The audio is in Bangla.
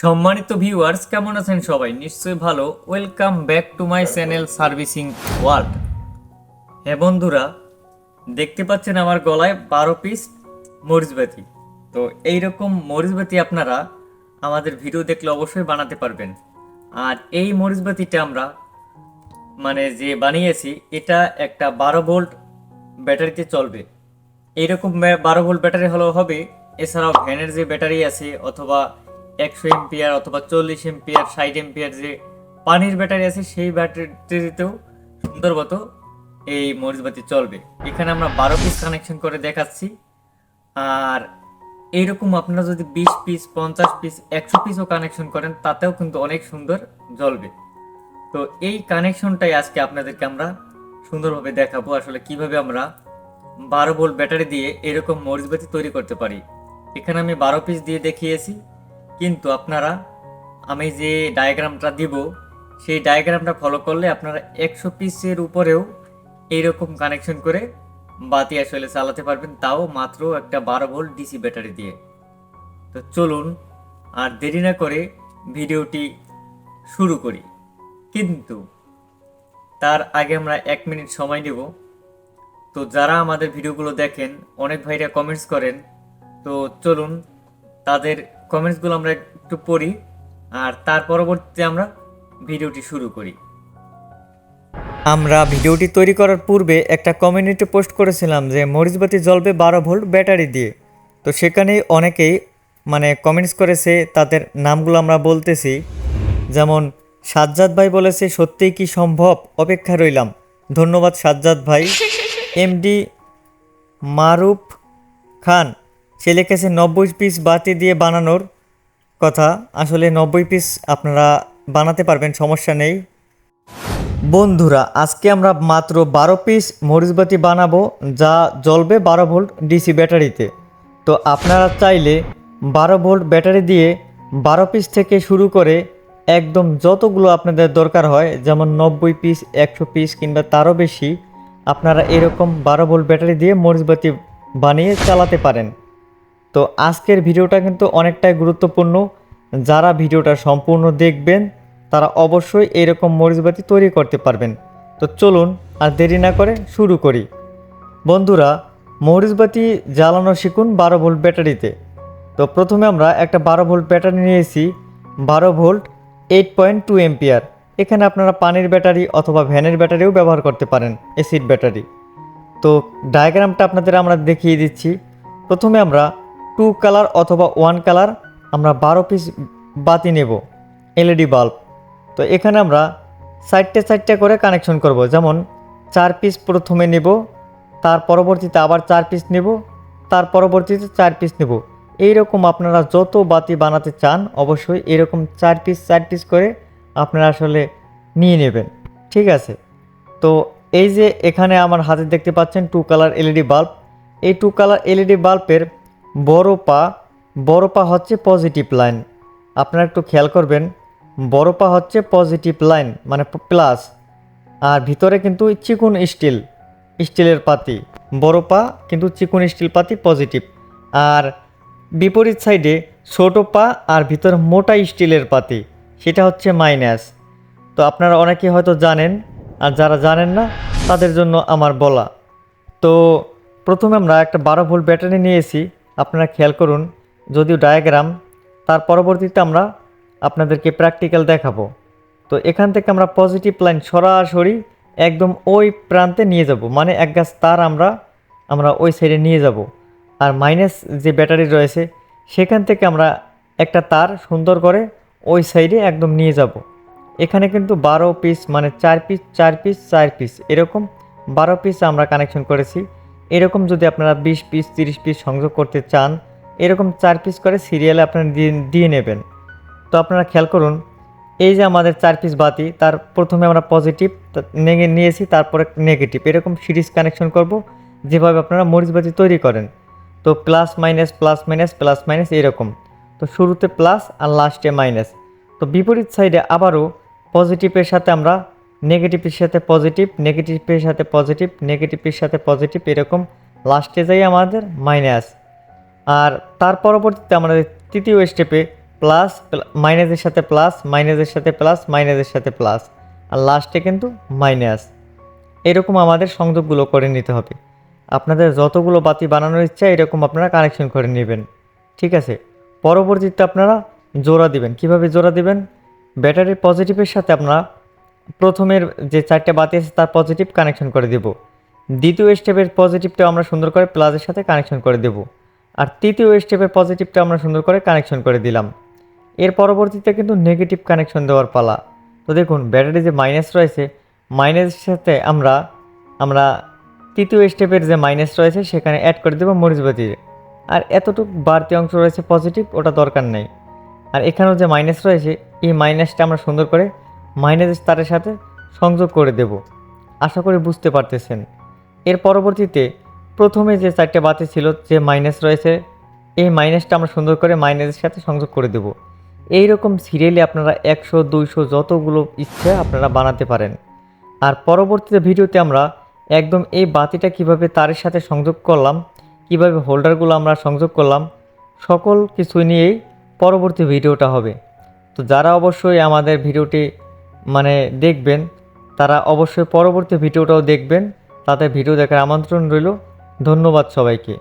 সম্মানিত ভিউয়ার্স কেমন আছেন সবাই? নিশ্চয়ই ভালো। Welcome back to my channel servicing world হ্যাঁ বন্ধুরা, দেখতে পাচ্ছেন আমার গলায় বারো পিস মরিচবাতি তো এইরকম মরিচবাতি আপনারা আমাদের ভিডিও দেখলে অবশ্যই বানাতে পারবেন। আর এই মরিচবাতিটা আমরা মানে যে বানিয়েছি, এটা একটা বারো ভোল্ট ব্যাটারিতে চলবে। এইরকম বারো ভোল্ট ব্যাটারি হলেও হবে। এছাড়াও ভ্যানের যে ব্যাটারি আছে, অথবা একশো এমপিয়ার অথবা চল্লিশ এমপিয়ার ষাট এমপিয়ার যে পানির ব্যাটারি আছে, সেই ব্যাটারিতেও সুন্দর মতো এই মরিচবাতি চলবে। এখানে আমরা বারো পিস কানেকশন করে দেখাচ্ছি। আর এইরকম আপনারা যদি বিশ পিস পঞ্চাশ পিস একশো পিসও কানেকশন করেন, তাতেও কিন্তু অনেক সুন্দর জ্বলবে। তো এই কানেকশনটাই আজকে আপনাদেরকে আমরা সুন্দরভাবে দেখাবো, আসলে কীভাবে আমরা বারো ভোল্ট ব্যাটারি দিয়ে এরকম মরিচবাতি তৈরি করতে পারি। এখানে আমি বারো পিস দিয়ে দেখিয়েছি। কিন্তু আপনারা, আমি যে ডায়াগ্রামটা দিব, সেই ডায়াগ্রামটা ফলো করলে আপনারা একশো পিসের উপরেও এইরকম কানেকশন করে বাতি আসলে চালাতে পারবেন, তাও মাত্র একটা বারো ভোল্ট ডিসি ব্যাটারি দিয়ে। তো চলুন আর দেরি না করে ভিডিওটি শুরু করি। কিন্তু তার আগে আমরা এক মিনিট সময় নেব। তো যারা আমাদের ভিডিওগুলো দেখেন, অনেক ভাইরা কমেন্টস করেন, তো চলুন তাদের কমেন্টসগুলো আমরা একটু পড়ি আর তার পরবর্তীতে আমরা ভিডিওটি শুরু করি। আমরা ভিডিওটি তৈরি করার পূর্বে একটা কমিউনিটি পোস্ট করেছিলাম যে মরিচবাতি জ্বলবে বারো ভোল্ট ব্যাটারি দিয়ে। তো সেখানেই অনেকেই মানে কমেন্টস করেছে তাদের নামগুলো আমরা বলতেছি। যেমন সাজ্জাদ ভাই বলেছে সত্যিই কি সম্ভব? অপেক্ষা রইলাম। ধন্যবাদ সাজ্জাদ ভাই। এমডি মারুফ খান। সে লিখেছে, নব্বই পিস বাতি দিয়ে বানানোর কথা। আসলে নব্বই পিস আপনারা বানাতে পারবেন, সমস্যা নেই। বন্ধুরা, আজকে আমরা মাত্র বারো পিস মরিচবাতি বানাবো, যা জ্বলবে বারো ভোল্ট ডিসি ব্যাটারিতে। তো আপনারা চাইলে বারো ভোল্ট ব্যাটারি দিয়ে বারো পিস থেকে শুরু করে একদম যতগুলো আপনাদের দরকার হয়, যেমন নব্বই পিস একশো পিস কিংবা তারও বেশি, আপনারা এরকম বারো ভোল্ট ব্যাটারি দিয়ে মরিচবাতি বানিয়ে চালাতে পারেন। তো আজকের ভিডিওটা কিন্তু অনেকটাই গুরুত্বপূর্ণ। যারা ভিডিওটা সম্পূর্ণ দেখবেন, তারা অবশ্যই এরকম মরিচবাতি তৈরি করতে পারবেন। তো চলুন আর দেরি না করে শুরু করি। বন্ধুরা মরিচবাতি জ্বালানো শিখুন বারো ভোল্ট ব্যাটারিতে। তো প্রথমে আমরা একটা বারো ভোল্ট ব্যাটারি নিয়েছি। বারো volt eight point two ampere. এখানে আপনারা পানির ব্যাটারি অথবা ভ্যানের ব্যাটারিও ব্যবহার করতে পারেন, এসিড ব্যাটারি। তো ডায়াগ্রামটা আপনাদের আমরা দেখিয়ে দিচ্ছি। প্রথমে আমরা টু কালার অথবা ওয়ান কালার আমরা বারো পিস বাতি নেব, এলইডি বাল্ব। তো এখানে আমরা চারটে চারটে করে কানেকশন করব, যেমন চার পিস প্রথমে নেব, তার পরবর্তীতে আবার চার পিস নেব, তার পরবর্তীতে চার পিস নেব। এইরকম আপনারা যত বাতি বানাতে চান, অবশ্যই এরকম চার পিস চার পিস করে আপনারা আসলে নিয়ে নেবেন। ঠিক আছে? তো এই যে এখানে আমার হাতে দেখতে পাচ্ছেন টু কালার এলইডি বাল্ব। এই টু কালার এলইডি বাল্বের বড় পা বড় পা হচ্ছে পজিটিভ লাইন আপনারা একটু খেয়াল করবেন বড় পা হচ্ছে পজিটিভ লাইন মানে প্লাস আর ভিতরে কিন্তু চিকুন স্টিল স্টিলের পাতি। বড় পা কিন্তু চিকুন স্টিল পাতি পজিটিভ আর বিপরীত সাইডে ছোট পা আর ভিতরে মোটা স্টিলের পাতি, সেটা হচ্ছে মাইনাস তো আপনারা অনেকে হয়তো জানেন, আর যারা জানেন না, তাদের জন্য আমার বলা। তো প্রথমে আমরা একটা বারো ভোল্ট ব্যাটারি নিয়েছি। আপনারা খেয়াল করুন, যদিও ডায়াগ্রাম তার পরবর্তীতে আমরা আপনাদেরকে প্র্যাকটিক্যাল দেখাবো। তো এখান থেকে আমরা পজিটিভ লাইন সরাসরি একদম ওই প্রান্তে নিয়ে যাব মানে এক গাছ তার আমরা আমরা ওই সাইডে নিয়ে যাব। আর মাইনাস যে ব্যাটারি রয়েছে, সেখান থেকে আমরা একটা তার সুন্দর করে ওই সাইডে একদম নিয়ে যাব। এখানে কিন্তু বারো পিস মানে চার পিস চার পিস চার পিস এরকম বারো পিস আমরা কানেকশন করেছি। এরকম যদি আপনারা বিশ পিস তিরিশ পিস সংযোগ করতে চান, এরকম চার পিস করে সিরিয়ালে আপনারা দিয়ে দিয়ে নেবেন। তো আপনারা খেয়াল করুন, এই যে আমাদের চার পিস বাতি, তার প্রথমে আমরা পজিটিভ নিয়েছি, তারপরে নেগেটিভ এরকম সিরিজ কানেকশন করব, যেভাবে আপনারা মরিচ বাতি তৈরি করেন। তো plus minus plus minus plus minus এরকম। তো শুরুতে প্লাস আর লাস্টে মাইনাস তো বিপরীত সাইডে আবারও পজিটিভের সাথে আমরা নেগেটিভের সাথে পজিটিভ, নেগেটিভের সাথে পজিটিভ, নেগেটিভের সাথে পজিটিভ, এরকম লাস্টে যাই আমাদের মাইনাস আর তার পরবর্তীতে আমাদের তৃতীয় স্টেপে প্লাস মাইনাসের সাথে প্লাস মাইনাসের সাথে প্লাস মাইনাসের সাথে প্লাস আর লাস্টে কিন্তু মাইনাস এরকম আমাদের সংযোগগুলো করে নিতে হবে। আপনাদের যতগুলো বাতি বানানোর ইচ্ছা, এরকম আপনারা কানেকশন করে নেবেন। ঠিক আছে? পরবর্তীতে আপনারা জোড়া দিবেন। কীভাবে জোড়া দিবেন? ব্যাটারির পজিটিভের সাথে আপনারা প্রথমের যে চারটে বাতি আছে তার পজিটিভ কানেকশন করে দেব। দ্বিতীয় স্টেপের পজিটিভটা আমরা সুন্দর করে প্লাসের সাথে কানেকশন করে দেব। আর তৃতীয় স্টেপের পজিটিভটা আমরা সুন্দর করে কানেকশন করে দিলাম। এর পরবর্তীতে কিন্তু নেগেটিভ কানেকশন দেওয়ার পালা। তো দেখুন ব্যাটারি যে মাইনাস রয়েছে মাইনাসের সাথে আমরা আমরা তৃতীয় স্টেপের যে মাইনাস রয়েছে সেখানে অ্যাড করে দেবো মরিচবাতির আর এতটুকু বাড়তি অংশ রয়েছে পজিটিভ ওটা দরকার নেই। আর এখানেও যে মাইনাস রয়েছে, এই মাইনাসটা আমরা সুন্দর করে মাইনাস তারের সাথে সংযোগ করে দেব। আশা করি বুঝতে পারতেছেন। এর পরবর্তীতে প্রথমে যে চারটে বাতি ছিল যে মাইনাস রয়েছে, এই মাইনাসটা আমরা সুন্দর করে মাইনাসের সাথে সংযোগ করে দেব। এই রকম সিরিয়ালি আপনারা একশো, দুইশো যতগুলো ইচ্ছে আপনারা বানাতে পারেন। আর পরবর্তীতে ভিডিওতে আমরা একদম এই বাতিটা কীভাবে তারের সাথে সংযোগ করলাম, কীভাবে হোল্ডারগুলো আমরা সংযোগ করলাম, সকল কিছু নিয়েই পরবর্তী ভিডিওটা হবে। তো যারা অবশ্যই আমাদের ভিডিওটি মানে দেখবেন তারা অবশ্যই পরবর্তী ভিডিওটাও দেখবেন। তাতে ভিডিও দেখার আমন্ত্রণ রইল। ধন্যবাদ সবাইকে।